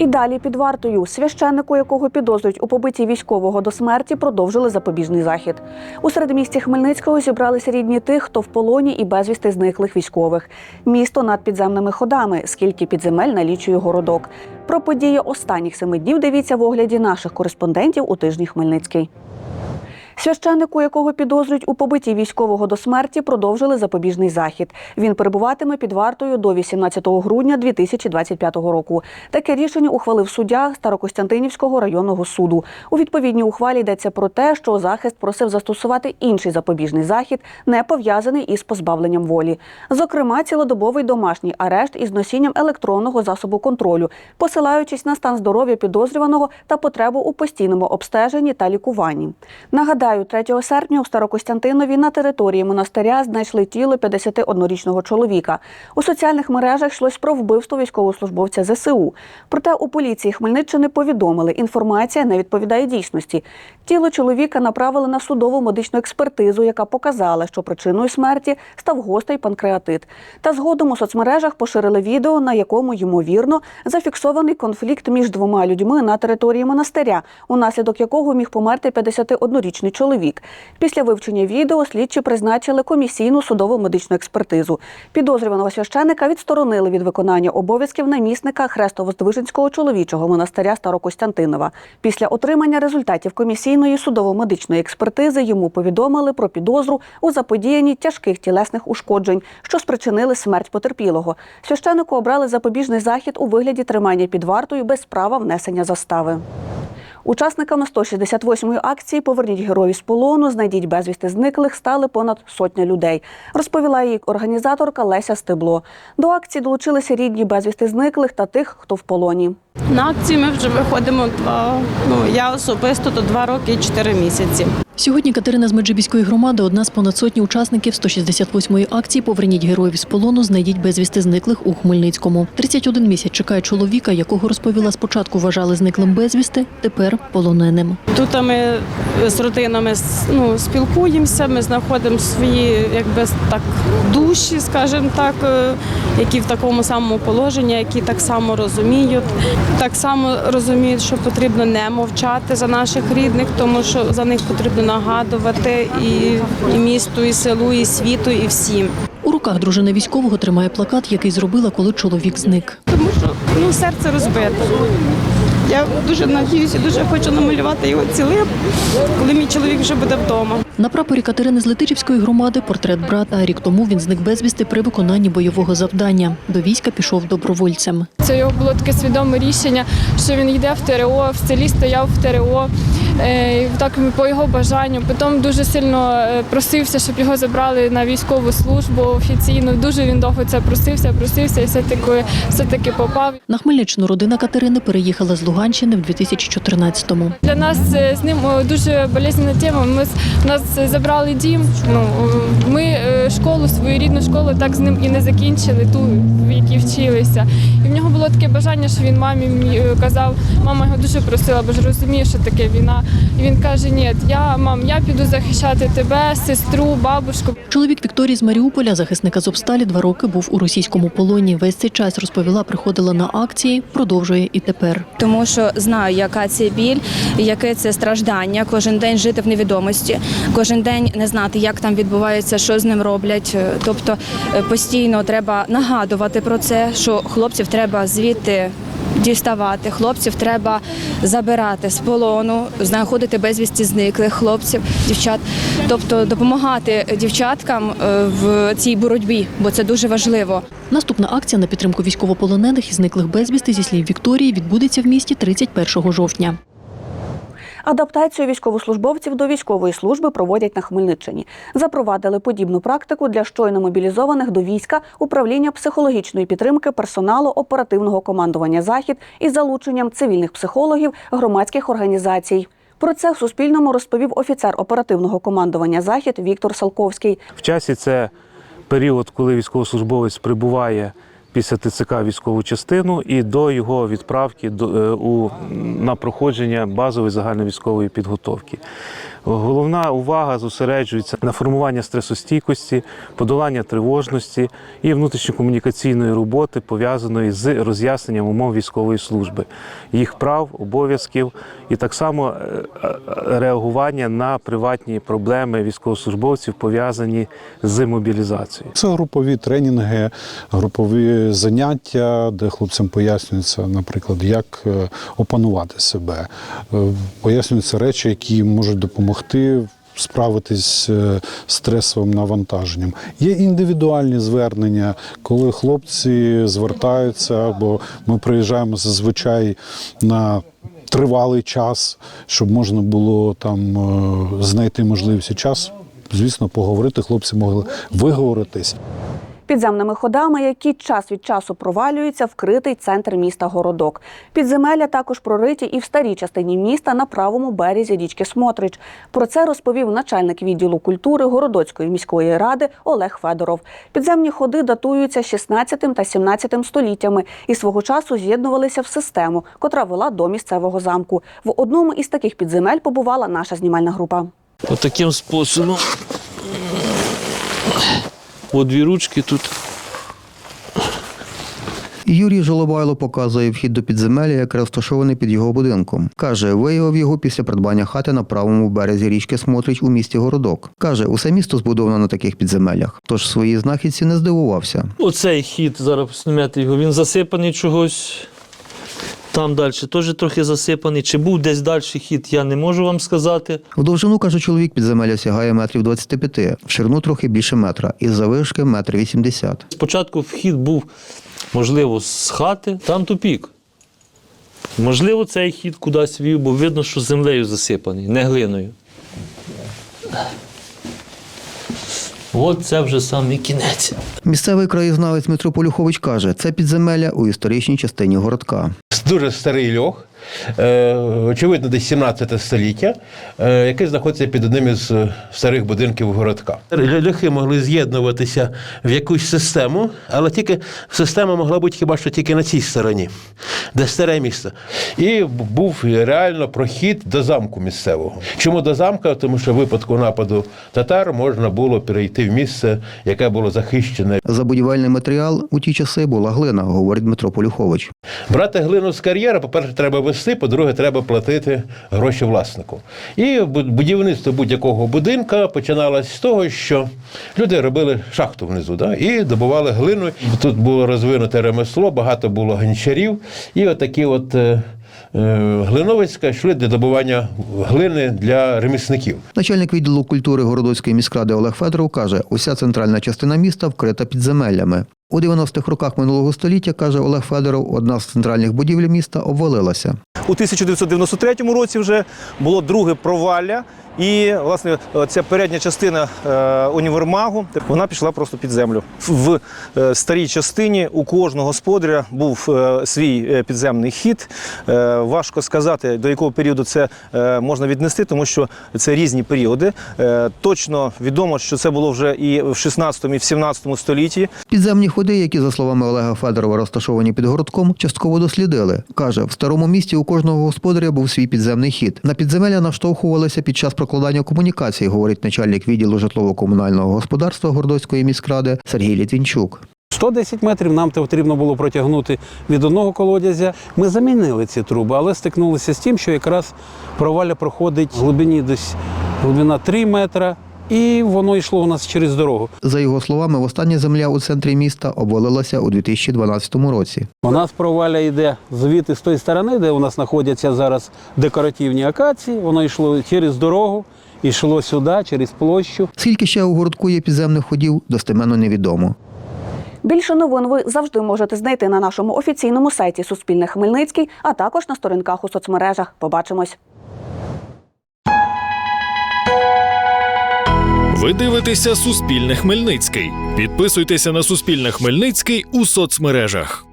І далі під вартою священнику, якого підозрюють у побитті військового до смерті, продовжили запобіжний захід. У середмісті Хмельницького зібралися рідні тих, хто в полоні і безвісти зниклих військових. Місто над підземними ходами, скільки підземель налічує городок. Про події останніх семи днів дивіться в огляді наших кореспондентів у тижні Хмельницький. Священнику, якого підозрюють у побитті військового до смерті, продовжили запобіжний захід. Він перебуватиме під вартою до 18 грудня 2025 року. Таке рішення ухвалив суддя Старокостянтинівського районного суду. У відповідній ухвалі йдеться про те, що захист просив застосувати інший запобіжний захід, не пов'язаний із позбавленням волі. Зокрема, цілодобовий домашній арешт із носінням електронного засобу контролю, посилаючись на стан здоров'я підозрюваного та потребу у постійному обстеженні та лікуванні. Нагадаю, 3 серпня у Старокостянтинові на території монастиря знайшли тіло 51-річного чоловіка. У соціальних мережах йшлось про вбивство військовослужбовця ЗСУ. Проте у поліції Хмельниччини повідомили, інформація не відповідає дійсності. Тіло чоловіка направили на судову медичну експертизу, яка показала, що причиною смерті став гострий панкреатит. Та згодом у соцмережах поширили відео, на якому ймовірно зафіксований конфлікт між двома людьми на території монастиря, унаслідок якого міг померти 51-річний чоловік. Після вивчення відео слідчі призначили комісійну судову медичну експертизу. Підозрюваного священика відсторонили від виконання обов'язків намісника Хрестово-Здвиженського чоловічого монастиря Старокостянтинова. Після отримання результатів комісійної судово-медичної експертизи йому повідомили про підозру у заподіянні тяжких тілесних ушкоджень, що спричинили смерть потерпілого. Священику обрали запобіжний захід у вигляді тримання під вартою без права внесення застави. Учасниками 168-ї акції Поверніть героїв з полону, знайдіть безвісти зниклих стали понад сотня людей, розповіла її організаторка Леся Стебло. До акції долучилися рідні безвісти зниклих та тих, хто в полоні. На акції ми вже виходимо два. Ну я особисто то два роки і чотири місяці. Сьогодні Катерина з Меджибіської громади одна з понад сотні учасників 168-ї акції Поверніть героїв з полону, знайдіть безвісти зниклих у Хмельницькому. 31 місяць чекає чоловіка, якого розповіла спочатку вважали зниклим безвісти, тепер полоненим. Тут ми з родинами ну, спілкуємося, ми знаходимо свої якби так душі, скажімо так, е, які в такому самому положенні, які так само розуміють. Так само розуміють, що потрібно не мовчати за наших рідних, тому що за них потрібно нагадувати і, і місту, і селу, і світу, і всім. У руках дружина військового тримає плакат, який зробила, коли чоловік зник. Тому що ну, серце розбите. Я дуже надіюся, дуже хочу намалювати його цілим, коли мій чоловік вже буде вдома. На прапорі Катерини з Летичівської громади портрет брата. Рік тому він зник безвісти при виконанні бойового завдання. До війська пішов добровольцем. Це його було таке свідоме рішення, що він йде в ТРО, в селі стояв в ТРО. Е, Так по його бажанню. Потім дуже сильно е, просився, щоб його забрали на військову службу офіційно. Дуже він довго це просився, просився і все таки все таки попав. На Хмельниччину родина Катерини переїхала з Луганщини в 2014-му. Для нас е, з ним дуже болезненна тема. Ми з- нас забрали дім. Ну ми школу, свою рідну школу, так з ним і не закінчили, ту в якій вчилися. І в нього було таке бажання, що він мамі казав, мама його дуже просила, бо ж розуміє, що таке війна. І він каже: Ні, я мам, я піду захищати тебе, сестру, бабушку. Чоловік Вікторії з Маріуполя, захисника з Обсталі, два роки був у російському полоні. Весь цей час розповіла, приходила на акції, продовжує і тепер. тому що знаю, яка це біль, яке це страждання. Кожен день жити в невідомості, кожен день не знати, як там відбувається, що з ним роблять. Тобто е, постійно треба нагадувати про це, що хлопців треба звідти. Діставати хлопців треба забирати з полону, знаходити безвісті зниклих хлопців, дівчат, тобто допомагати дівчаткам е, в цій боротьбі, бо це дуже важливо. Наступна акція на підтримку військовополонених і зниклих безвісти зі слів Вікторії відбудеться в місті 31 жовтня. Адаптацію військовослужбовців до військової служби проводять на Хмельниччині. Запровадили подібну практику для щойно мобілізованих до війська управління психологічної підтримки персоналу оперативного командування Захід із залученням цивільних психологів громадських організацій. Про це в Суспільному розповів офіцер оперативного командування Захід Віктор Салковський. В часі це період, коли військовослужбовець прибуває після ТЦК військову частину і до його відправки до, е, у, на проходження базової загальновійськової підготовки. Головна увага зосереджується на формуванні стресостійкості, подолання тривожності і внутрішньокомунікаційної роботи, пов'язаної з роз'ясненням умов військової служби, їх прав, обов'язків і так само е, е, реагування на приватні проблеми військовослужбовців, пов'язані з мобілізацією. Це групові тренінги, групові заняття, де хлопцям пояснюється, наприклад, як е, опанувати себе. Пояснюються речі, які можуть допомогти справитись е, з стресовим навантаженням. Є індивідуальні звернення, коли хлопці звертаються, або ми приїжджаємо зазвичай на тривалий час, щоб можна було там е, знайти можливість час. Звісно, поговорити, хлопці могли виговоритись. Підземними ходами, які час від часу провалюються, вкритий центр міста Городок. Підземелля також прориті і в старій частині міста на правому березі річки Смотрич. Про це розповів начальник відділу культури Городоцької міської ради Олег Федоров. Підземні ходи датуються 16 та 17 століттями і свого часу з'єднувалися в систему, котра вела до місцевого замку. В одному із таких підземель побувала наша знімальна група. Отаким способом. По дві ручки тут. Юрій Жолобайло показує вхід до підземелля, яке розташований під його будинком. Каже, виявив його після придбання хати на правому березі річки Смотрич у місті Городок. Каже, усе місто збудовано на таких підземеллях, тож своїй знахідці не здивувався. Оцей хід, зараз знімати його, він засипаний чогось. Там далі теж трохи засипаний. Чи був десь далі хід, я не можу вам сказати. У довжину, каже чоловік, підземелля сягає метрів 25, в ширину трохи більше метра, із завишки метр 80. Спочатку вхід був, можливо, з хати, там тупік. Можливо, цей хід кудись вів, бо видно, що землею засипаний, не глиною. От це вже самий кінець. Місцевий краєзнавець Дмитро Полюхович каже, це підземелля у історичній частині городка. дуже старий льох, очевидно, десь 17 століття, е, який знаходиться під одним із е, старих будинків городка. Л- Льохи могли з'єднуватися в якусь систему, але тільки система могла бути хіба що тільки на цій стороні, де старе місто. І був реально прохід до замку місцевого. Чому до замка? Тому що в випадку нападу татар можна було перейти в місце, яке було захищене За будівельний матеріал у ті часи була глина, говорить Дмитро Полюхович. Брати глину з кар'єра, по-перше, треба вести, по-друге, треба платити гроші власнику. І будівництво будь-якого будинка починалось з того, що люди робили шахту внизу да, і добували глину. Тут було розвинуте ремесло, багато було гончарів. І отакі от е, е, глиновицька йшли для добування глини для ремісників. Начальник відділу культури Городоцької міськради Олег Федоров каже, уся центральна частина міста вкрита підземеллями. У 90-х роках минулого століття, каже Олег Федоров, одна з центральних будівель міста обвалилася. У 1993 році вже було друге провалля, і власне ця передня частина е, універмагу вона пішла просто під землю. В е, старій частині у кожного господаря був е, свій підземний хід. Важко сказати, до якого періоду це можна віднести, тому що це різні періоди. Точно відомо, що це було вже і в 16 і в 17-му столітті. Підземні ходи, які, за словами Олега Федорова, розташовані під городком, частково дослідили. Каже, в старому місті у кожного господаря був свій підземний хід. На підземелля наштовхувалися під час прокладання комунікацій, говорить начальник відділу житлово-комунального господарства Городоцької міськради Сергій Літвінчук. 110 метрів нам потрібно було протягнути від одного колодязя. Ми замінили ці труби, але стикнулися з тим, що якраз провалля проходить в глибині десь глибина 3 метра, і воно йшло у нас через дорогу. За його словами, остання земля у центрі міста обвалилася у 2012 році. У нас провалля йде звідти з тої сторони, де у нас знаходяться зараз декоративні акації. Воно йшло через дорогу, йшло сюди, через площу. Скільки ще у городку є підземних ходів, достеменно невідомо. Більше новин ви завжди можете знайти на нашому офіційному сайті Суспільне Хмельницький, а також на сторінках у соцмережах. Побачимось. Ви дивитеся Суспільне Хмельницький. Підписуйтеся на Суспільне Хмельницький у соцмережах.